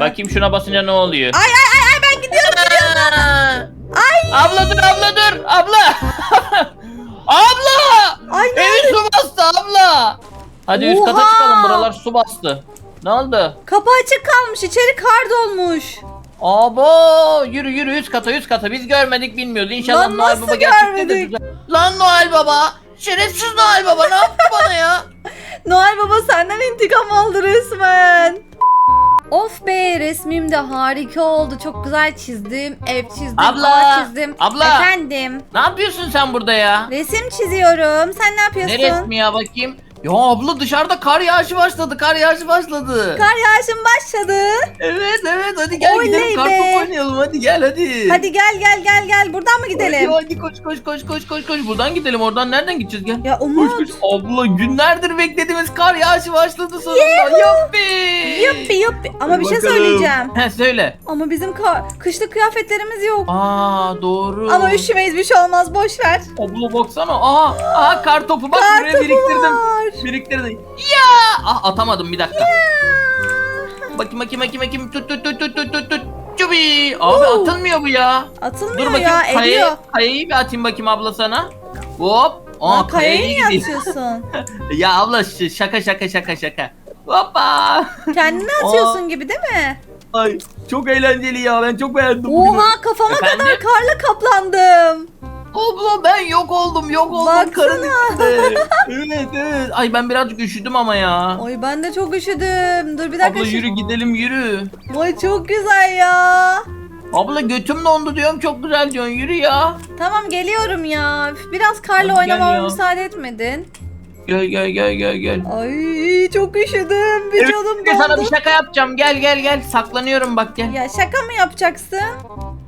Bakayım şuna basınca ne oluyor? Ay ay ay ay ben gidiyorum gidiyorum. Ay. Abla dur abla dur abla. abla. Ay ne? Evi su bastı abla. Hadi üst kata Oha! çıkalım buralar su bastı. Ne oldu? Kapı açık kalmış içeri kar dolmuş. Abo yürü yürü üst kata üst kata biz görmedik bilmiyoruz İnşallah Lan Noel nasıl Baba gerçekten de görmedik? güzel. Lan Noel Baba şerefsiz Noel Baba ne yaptı bana ya? Noel Baba senden intikam aldı resmen. Of be resmim de harika oldu. Çok güzel çizdim. Ev çizdim. Abla, ağaç çizdim. abla. Efendim. Ne yapıyorsun sen burada ya? Resim çiziyorum. Sen ne yapıyorsun? Ne resmi ya bakayım? Ya abla dışarıda kar yağışı başladı kar yağışı başladı. Kar yağışın başladı. Evet evet hadi gel Oley gidelim be. kartopu oynayalım hadi gel hadi. Hadi gel gel gel gel. Buradan mı gidelim? Hadi, hadi koş koş koş koş koş koş buradan gidelim oradan nereden gideceğiz gel. Ya Koş Umut. koş abla günlerdir beklediğimiz kar yağışı başladı sonunda. Yuppi. Yuppi yuppi. Ama Hadi bir şey söyleyeceğim. He söyle. Ama bizim kışlık kıyafetlerimiz yok. Aa doğru. Ama üşümeyiz bir şey olmaz boş ver. Abla baksana. Aha, aha kar topu bak Kar buraya topu biriktirdim. var. Biriktirdim. Ya! Ah atamadım bir dakika. Bakayım bakayım bakayım bakayım. Tut tut tut tut tut tut tut. Çubi. Abi Oo. atılmıyor bu ya. Atılmıyor Dur bakayım ya kayayı, ediyor. kayayı bir atayım bakayım abla sana. Hop. Aa, Aa, kayayı niye gidiyor. atıyorsun? ya abla ş- şaka şaka şaka şaka. Hoppa. Kendine atıyorsun gibi değil mi? Ay çok eğlenceli ya ben çok beğendim bugünü. Oha kafama Efendim? kadar karla kaplandım. Abla ben yok oldum yok oldum Baksana. karın içinde. evet evet. Ay ben birazcık üşüdüm ama ya. Ay ben de çok üşüdüm. Dur bir dakika. Abla şu- yürü gidelim yürü. Ay çok güzel ya. Abla götüm dondu diyorum çok güzel diyorsun yürü ya. Tamam geliyorum ya. Üf, Biraz karla Hadi gel oynamama ya. müsaade etmedin. Gel gel gel gel gel. Ay çok üşüdüm. Bir canım Evet, sana bir dondu. şaka yapacağım gel gel gel saklanıyorum bak gel. Ya şaka mı yapacaksın?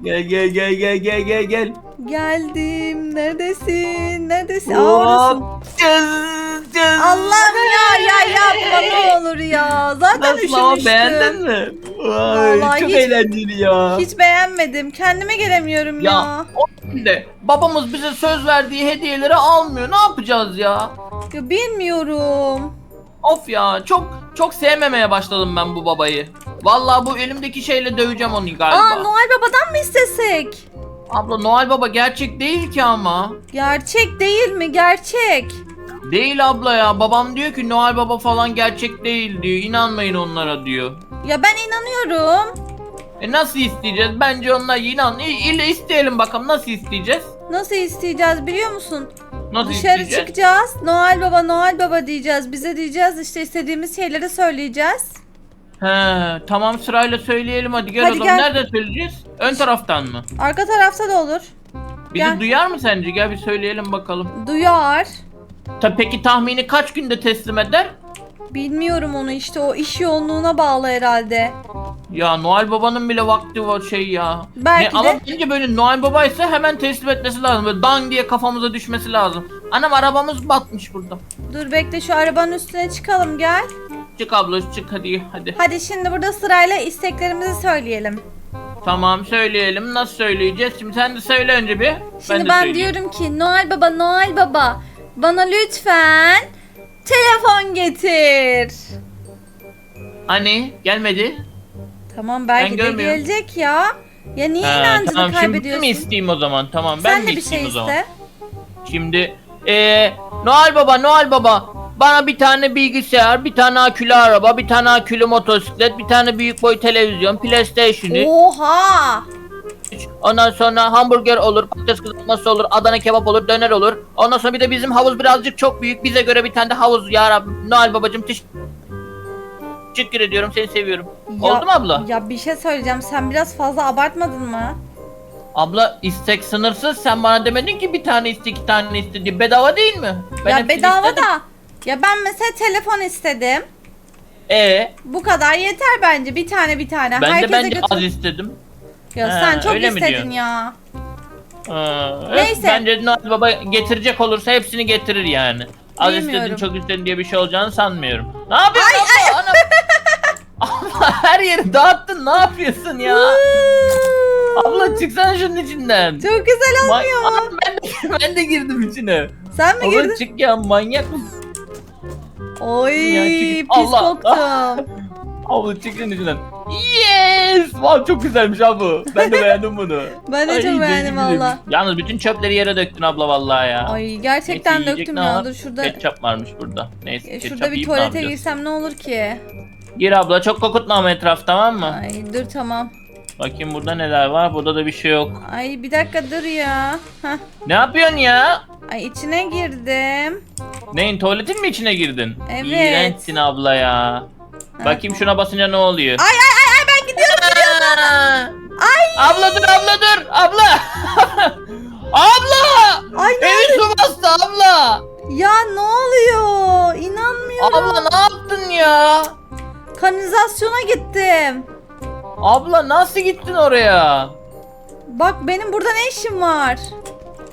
Gel gel gel gel gel gel gel. Geldim. Neredesin? Neredesin? Aa oradasın. Hop. Cız, cız. Allah'ım ya ya yapma ne olur ya. Zaten Nasıl ama üşümüştüm. beğendin mi? Vay, Vallahi çok hiç- eğlenceli ya. Hiç beğenmedim. Kendime gelemiyorum ya. Ya. Şimdi babamız bize söz verdiği hediyeleri almıyor. Ne yapacağız ya? Ya bilmiyorum. Of ya çok çok sevmemeye başladım ben bu babayı. Vallahi bu elimdeki şeyle döveceğim onu galiba. Aa Noel Baba'dan mı istesek? Abla Noel Baba gerçek değil ki ama. Gerçek değil mi? Gerçek. Değil abla ya. Babam diyor ki Noel Baba falan gerçek değil diyor. İnanmayın onlara diyor. Ya ben inanıyorum. E nasıl isteyeceğiz? Bence onlar inan. İ- İlle isteyelim bakalım nasıl isteyeceğiz? Nasıl isteyeceğiz biliyor musun? Nasıl Dışarı isteyeceğiz? çıkacağız. Noel Baba, Noel Baba diyeceğiz. Bize diyeceğiz işte istediğimiz şeyleri söyleyeceğiz. He, tamam sırayla söyleyelim hadi gel Hadi o zaman. gel. Nereden söyleyeceğiz? Ön taraftan mı? Arka tarafta da olur. Bizi Gel. duyar mı sence? Gel bir söyleyelim bakalım. Duyar. Ta peki tahmini kaç günde teslim eder? Bilmiyorum onu işte o iş yoğunluğuna bağlı herhalde. Ya Noel Baba'nın bile vakti var şey ya. Belki ama de- bence böyle Noel Baba ise hemen teslim etmesi lazım. Böyle dang diye kafamıza düşmesi lazım. Anam arabamız batmış burada. Dur bekle şu arabanın üstüne çıkalım gel. Çık abla çık hadi hadi. Hadi şimdi burada sırayla isteklerimizi söyleyelim. Tamam söyleyelim. Nasıl söyleyeceğiz? Şimdi sen de söyle önce bir. Şimdi de ben, söyleyeyim. diyorum ki Noel Baba, Noel Baba bana lütfen telefon getir. Hani gelmedi. Tamam belki Ben de gelecek ya. Ya niye Ha, inancını tamam şimdi kaybediyorsun? mi isteyeyim o zaman? Tamam ben Sen de bir şey isteyeyim o zaman? iste. Şimdi eee Noel Baba Noel Baba bana bir tane bilgisayar, bir tane akülü araba, bir tane akülü motosiklet, bir tane büyük boy televizyon, PlayStation 3, Oha! ondan sonra hamburger olur, patates kızartması olur, Adana kebap olur, döner olur. Ondan sonra bir de bizim havuz birazcık çok büyük. Bize göre bir tane de havuz ya Rabbim. Noel babacığım teş- teşekkür ediyorum. Seni seviyorum. Ya- Oldu mu abla? Ya bir şey söyleyeceğim. Sen biraz fazla abartmadın mı? Abla istek sınırsız. Sen bana demedin ki bir tane iste, iki tane iste diye. Bedava değil mi? Ben ya bedava istedim. da. Ya ben mesela telefon istedim. Ee, Bu kadar yeter bence. Bir tane bir tane. ben de Herkese bence götür. az istedim. Ya Ha, sen çok öyle mi istedin diyorsun? ya. Aa, Neyse. Bence Noel Baba getirecek olursa hepsini getirir yani. Az Bilmiyorum. istedin çok istedin diye bir şey olacağını sanmıyorum. Ne yapıyorsun abla? Ana- abla her yeri dağıttın ne yapıyorsun ya? abla çıksana şunun içinden. Çok güzel Ma- olmuyor ben, de, ben de girdim içine. Sen mi Abla girdin? çık ya manyak mısın? Oy Ya çünkü- pis Allah. koktum. Abla çık şunun içinden. Yes! Wow, çok güzelmiş abi bu. Ben de beğendim bunu. Ben de Ay, çok beğendim benim valla. Yalnız bütün çöpleri yere döktün abla vallahi ya. Ay gerçekten Neyse, yiyecek döktüm ne ya. var? Dur şurada Ketçap varmış burada. Neyse e, ketçap şurada bir yiyip ne tuvalete yapacağız? girsem ne olur ki? Gir abla çok kokutma ama etraf tamam mı? Ay dur tamam. Bakayım burada neler var. Burada da bir şey yok. Ay bir dakika dur ya. Hah. Ne yapıyorsun ya? Ay içine girdim. Neyin tuvaletin mi içine girdin? Evet. İğrençsin abla ya. Bakayım şuna basınca ne oluyor? Ay ay ay ay ben gidiyorum. Ay. Abla dur abla dur abla. abla. Ay ne Evi su bastı abla. Ya ne oluyor? İnanmıyorum. Abla ne yaptın ya? Kanalizasyona gittim. Abla nasıl gittin oraya? Bak benim burada ne işim var?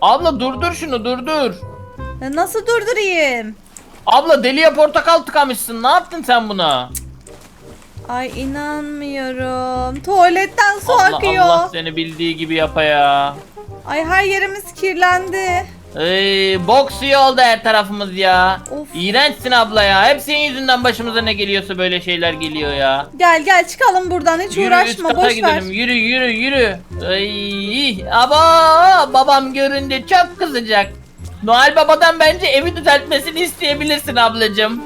Abla durdur şunu durdur. Ya nasıl durdurayım? Abla deliye portakal tıkamışsın. Ne yaptın sen buna? Ay inanmıyorum. Tuvaletten su Allah, akıyor. Allah seni bildiği gibi yapa ya. Ay her yerimiz kirlendi. Ey, bok suyu oldu her tarafımız ya. Of. İğrençsin abla ya. Hep senin yüzünden başımıza ne geliyorsa böyle şeyler geliyor ya. Gel gel çıkalım buradan hiç Yürü üst uğraşma kata boş ver. gidelim. Yürü yürü yürü. Ay, aba babam görünce çok kızacak. Noel babadan bence evi düzeltmesini isteyebilirsin ablacığım.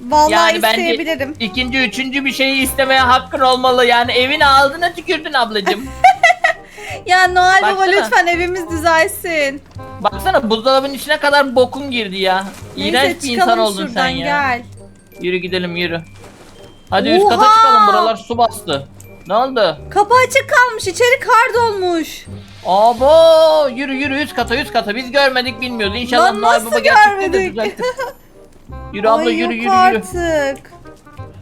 Vallahi Yani bence- isteyebilirim. İkinci, üçüncü bir şeyi istemeye hakkın olmalı. Yani evin ağzına tükürdün ablacığım. Ya Noel Baba Baksana. lütfen evimiz düzelsin. Baksana buzdolabının içine kadar bokun girdi ya. Neyse İğrenç bir çıkalım insan oldun şuradan sen ya. gel. Yürü gidelim yürü. Hadi üst kata Oha! çıkalım buralar su bastı. Ne oldu? Kapı açık kalmış içeri kar dolmuş. Abo yürü yürü üst kata üst kata biz görmedik bilmiyoruz. İnşallah Lan Noel nasıl Baba gerçekten de görmedik? düzeltir. Yürü abla Ay yürü yok yürü yürü. artık.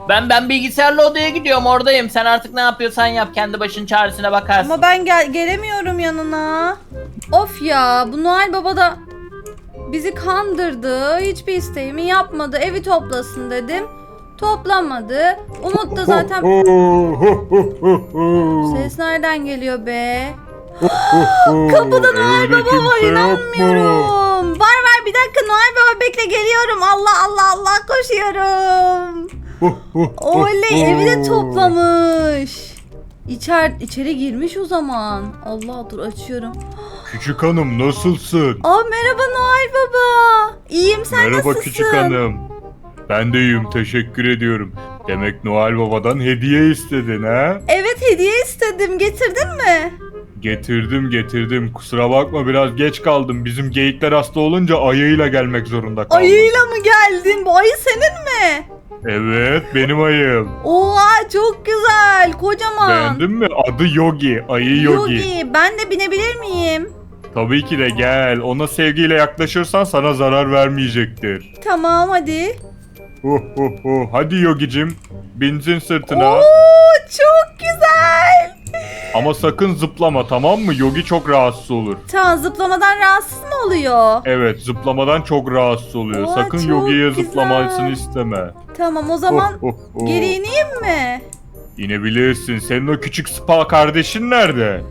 Ben ben bilgisayarlı odaya gidiyorum oradayım. Sen artık ne yapıyorsan yap kendi başın çaresine bakarsın. Ama ben gel gelemiyorum yanına. Of ya bu Noel Baba da bizi kandırdı. Hiçbir isteğimi yapmadı. Evi toplasın dedim. Toplamadı. Umut da zaten ses nereden geliyor be? Kapıda Noel Baba var inanmıyorum. Var var bir dakika Noel Baba bekle geliyorum. Allah Allah Allah koşuyorum. Oley evi de toplamış. İçer, içeri girmiş o zaman. Allah dur açıyorum. Küçük hanım nasılsın? Aa merhaba Noel Baba. İyiyim sen Merhaba nasılsın? küçük hanım. Ben de iyiyim teşekkür ediyorum. Demek Noel Baba'dan hediye istedin ha? Evet hediye istedim. Getirdin mi? Getirdim getirdim. Kusura bakma biraz geç kaldım. Bizim geyikler hasta olunca ayıyla gelmek zorunda kaldım. Ayıyla mı geldin? Bu ayı senin mi? Evet benim ayım. Oha çok güzel. Kocaman. Beğendin mi? Adı Yogi. Ayı Yogi. Ben de binebilir miyim? Tabii ki de gel. Ona sevgiyle yaklaşırsan sana zarar vermeyecektir. Tamam hadi. Hu hu hu. Hadi Yogi'cim. Binsin sırtına. Oo çok güzel. Ama sakın zıplama tamam mı? Yogi çok rahatsız olur. Tamam zıplamadan rahatsız mı oluyor? Evet zıplamadan çok rahatsız oluyor. Oha, Sakın çok Yogi'ye güzel. zıplamasını isteme. Tamam o zaman Oh, oh, oh. geri ineyim mi? İnebilirsin. Senin o küçük spa kardeşin nerede?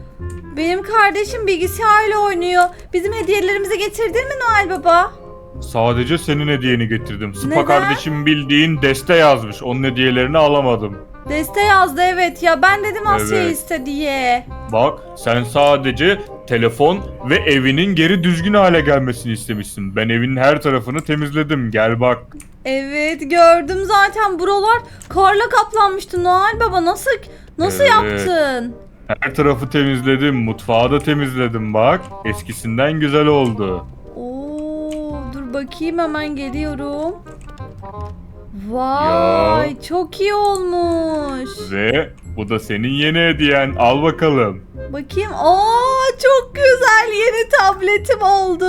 Benim kardeşim bilgisayarla oynuyor. Bizim hediyelerimizi getirdin mi Noel Baba? Sadece senin hediyeni getirdim. Spa Neden? kardeşim bildiğin deste yazmış. Onun hediyelerini alamadım. Deste yazdı evet ya ben dedim şey Evet. iste diye. Bak sen sadece telefon ve evinin geri düzgün hale gelmesini istemişsin. Ben evinin her tarafını temizledim. Gel bak. Evet gördüm zaten buralar karla kaplanmıştı Noel Baba nasıl nasıl Evet. yaptın? Her tarafı temizledim. Mutfağı da temizledim bak. Eskisinden güzel oldu. Oo dur bakayım hemen geliyorum. Vay çok iyi olmuş. Ve bu da senin yeni hediyen. Al bakalım. Bakayım. Aa çok güzel yeni tabletim oldu.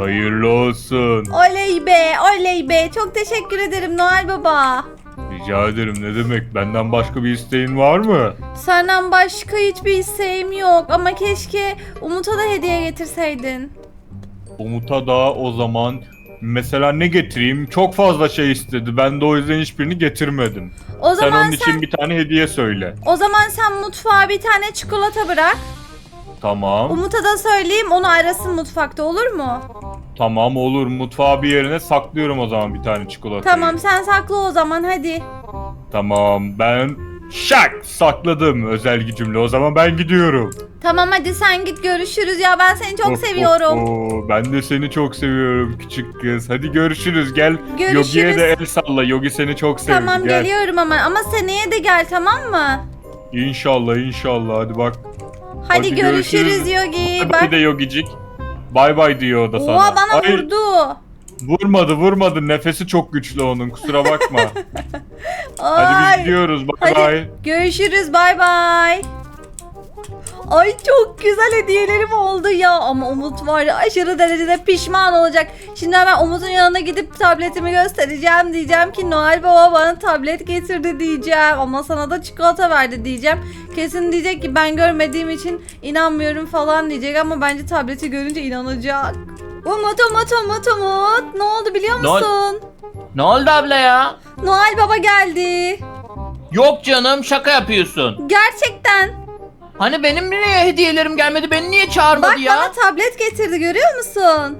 Hayırlı olsun. Oley be, oley be. Çok teşekkür ederim Noel Baba. Rica ederim ne demek. Benden başka bir isteğin var mı? Senden başka hiçbir isteğim yok ama keşke Umut'a da hediye getirseydin. Umut'a da o zaman mesela ne getireyim? Çok fazla şey istedi. Ben de o yüzden hiçbirini getirmedim. O Sen zaman onun sen, için bir tane hediye söyle. o zaman sen mutfağa bir tane çikolata bırak. Tamam. Umut'a da söyleyeyim onu arasın mutfakta olur mu? Tamam olur. Mutfağı bir yerine saklıyorum o zaman bir tane çikolatayı. Tamam sen sakla o zaman hadi. Tamam. Ben Şak sakladım özel gücümle. O zaman ben gidiyorum. Tamam hadi sen git görüşürüz ya ben seni çok seviyorum. oh. Ben de seni çok seviyorum küçük kız. Hadi görüşürüz. Gel Görüşürüz. Yogi'ye de el salla. Yogi seni çok sevdi. Tamam Gel. geliyorum ama ama seneye de gel tamam mı? İnşallah inşallah. Hadi bak. Hadi, Hadi görüşürüz, görüşürüz. Yogi. Bay Bak. bay de Yogicik. Bay bay diyor o da sana. Oha bana Hayır, vurdu. Vurmadı vurmadı. Nefesi çok güçlü onun. Kusura bakma. Hadi Ay. biz gidiyoruz. Bay Hadi bay. görüşürüz bay bay. Ay çok güzel hediyelerim oldu ya ama Umut var ya aşırı derecede pişman olacak. Şimdi hemen Umut'un yanına gidip tabletimi göstereceğim diyeceğim ki Noel Baba bana tablet getirdi diyeceğim ama sana da çikolata verdi diyeceğim. Kesin diyecek ki ben görmediğim için inanmıyorum falan diyecek ama bence tableti görünce inanacak. Umut Umut Umut Umut ne oldu biliyor Ne ol- musun? Ne oldu abla ya? Noel Baba geldi. Yok canım şaka yapıyorsun. Gerçekten. Hani benim niye hediyelerim gelmedi? Beni niye çağırmadı Bak ya? bana tablet getirdi görüyor musun?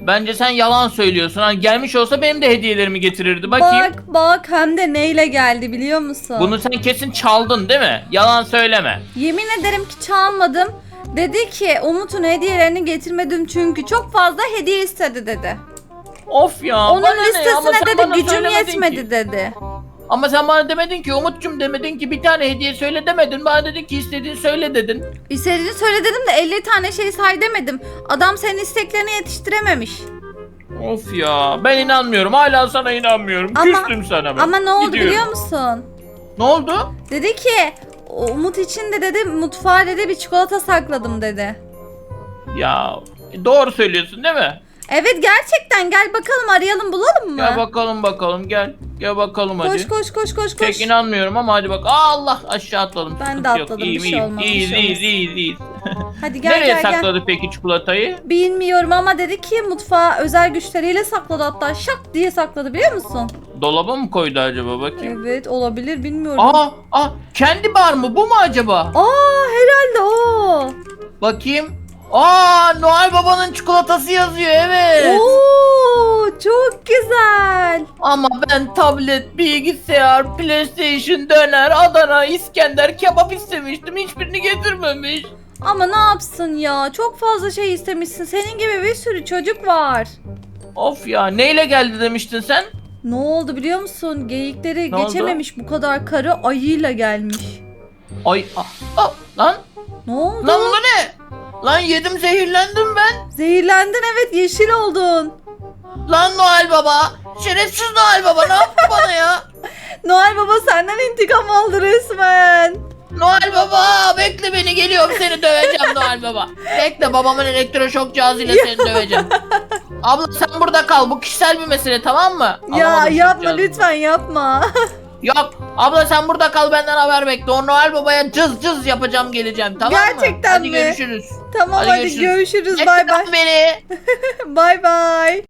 Bence sen yalan söylüyorsun. Hani gelmiş olsa benim de hediyelerimi getirirdi. Bakayım. Bak bak hem de neyle geldi biliyor musun? Bunu sen kesin çaldın değil mi? Yalan söyleme. Yemin ederim ki çalmadım. Dedi ki Umut'un hediyelerini getirmedim çünkü çok fazla hediye istedi dedi. Of ya. Onun bana ne ya? Ama listesine sen dedi gücüm söylemedin yetmedi ki. dedi. Ama sen bana demedin ki Umut'cum demedin ki bir tane hediye söyle demedin. Bana dedin ki istediğini söyle dedin. İstediğini söyle dedim de 50 tane şey say demedim. Adam senin isteklerini yetiştirememiş. Of ya ben inanmıyorum. Hala sana inanmıyorum. Ama- Küstüm sana ben. Ama ne oldu Gidiyorum. biliyor musun? Ne oldu? Dedi ki Umut için de dedi mutfağa dedi bir çikolata sakladım dedi. Ya doğru söylüyorsun değil mi? Evet gerçekten gel bakalım arayalım bulalım mı? Gel bakalım bakalım gel. Gel bakalım hadi. Koş koş koş koş koş. Pek inanmıyorum ama hadi bak. Aa, Allah aşağı atladım. Ben de Sıkıntı yok. atladım, bir şey bir İyiyiz iyiyiz iyiyiz iyiyiz. Hadi gel Nereye gel gel. sakladı peki çikolatayı? Bilmiyorum ama dedi ki mutfağa özel güçleriyle sakladı hatta şak diye sakladı biliyor musun? Dolaba mı koydu acaba bakayım? Evet olabilir bilmiyorum. Aa, aa kendi bar mı bu mu acaba? Aa herhalde o. Bakayım. Aa Noel Baba'nın çikolatası yazıyor evet. Oo çok güzel. Ama ben tablet, bilgisayar, PlayStation, döner, Adana, İskender, kebap istemiştim. Hiçbirini getirmemiş. Ama ne yapsın ya çok fazla şey istemişsin. Senin gibi bir sürü çocuk var. Of ya neyle geldi demiştin sen? Ne oldu biliyor musun? Geyikleri Ne oldu? geçememiş bu kadar karı ayıyla gelmiş. Ay ah, ah, lan Ne oldu? lan bu ne? Lan yedim zehirlendim ben. Zehirlendin evet yeşil oldun. Lan Noel Baba. Şerefsiz Noel Baba ne yaptı bana ya? Noel Baba senden intikam aldı resmen. Noel Baba bekle beni geliyorum seni döveceğim Noel Baba. Bekle babamın elektroşok cihazıyla seni döveceğim. Abla sen burada kal bu kişisel bir mesele tamam mı? Ya Alamadım yapma cihazını. lütfen yapma. Yok abla sen burada kal benden haber bekle. O Noel Baba'ya cız cız yapacağım geleceğim tamam mı? Gerçekten Hadi mi? görüşürüz. tamam Hadi hadi, görüşürüz. bay bay. beni. Bay bay.